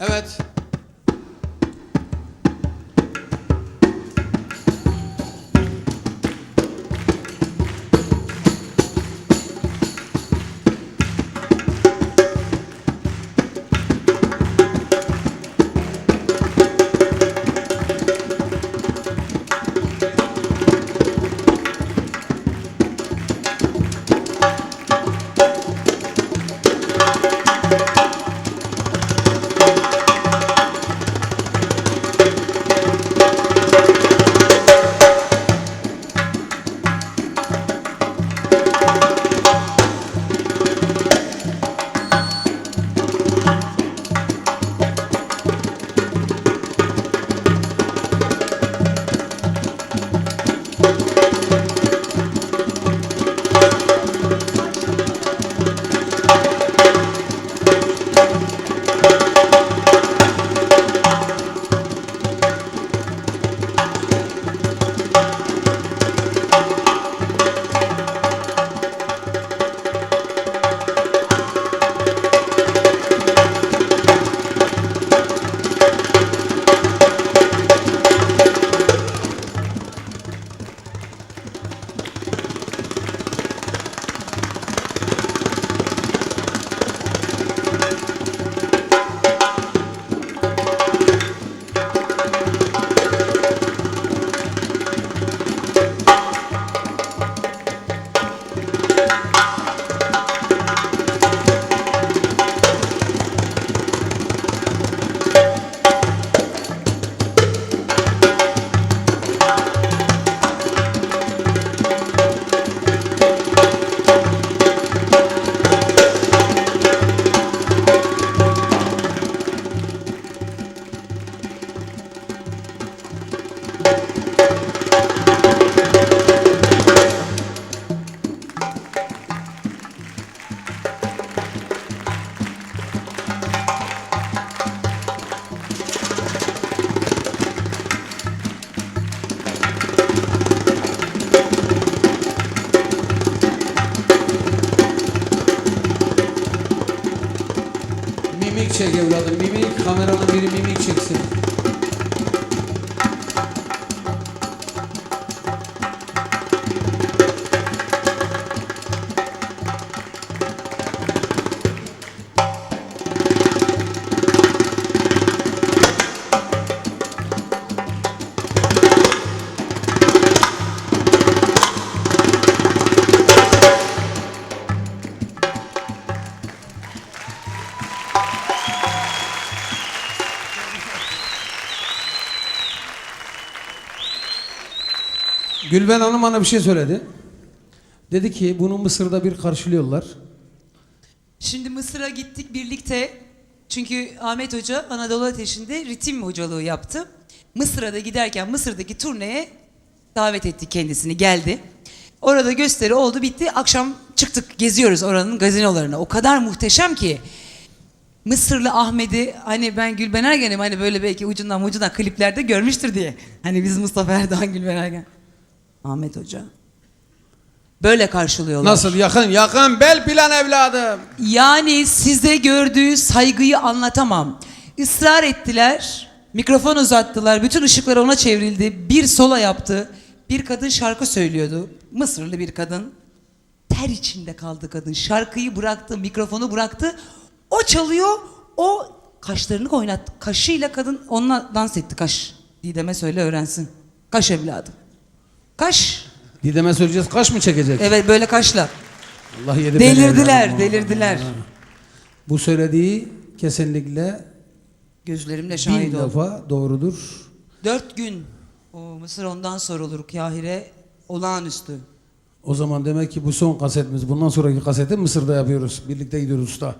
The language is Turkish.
Evet. Çek evladım. Mimik kameranın biri mimik çeksin. Gülben Hanım bana bir şey söyledi. Dedi ki bunu Mısır'da bir karşılıyorlar. Şimdi Mısır'a gittik birlikte. Çünkü Ahmet Hoca Anadolu Ateşi'nde ritim hocalığı yaptı. Mısır'a da giderken Mısır'daki turneye davet ettik kendisini geldi. Orada gösteri oldu bitti. Akşam çıktık geziyoruz oranın gazinolarına. O kadar muhteşem ki. Mısırlı Ahmet'i hani ben Gülben Ergen'im hani böyle belki ucundan ucundan kliplerde görmüştür diye. Hani biz Mustafa Erdoğan Gülben Ergen. Ahmet Hoca. Böyle karşılıyorlar. Nasıl yakın yakın bel plan evladım. Yani size gördüğü saygıyı anlatamam. Israr ettiler, mikrofon uzattılar, bütün ışıklar ona çevrildi. Bir sola yaptı. Bir kadın şarkı söylüyordu. Mısırlı bir kadın. Ter içinde kaldı kadın. Şarkıyı bıraktı, mikrofonu bıraktı. O çalıyor, o kaşlarını oynattı. Kaşıyla kadın onunla dans etti kaş. Didem'e söyle öğrensin. Kaş evladım. Kaş. Didem'e söyleyeceğiz kaş mı çekecek? Evet böyle kaşla. Allah yedi Delirdiler, delirdiler. Bu söylediği kesinlikle Gözlerimle bin şahit oldum. defa doğrudur. Dört gün o Mısır ondan sorulur Kahire olağanüstü. O zaman demek ki bu son kasetimiz. Bundan sonraki kaseti Mısır'da yapıyoruz. Birlikte gidiyoruz usta.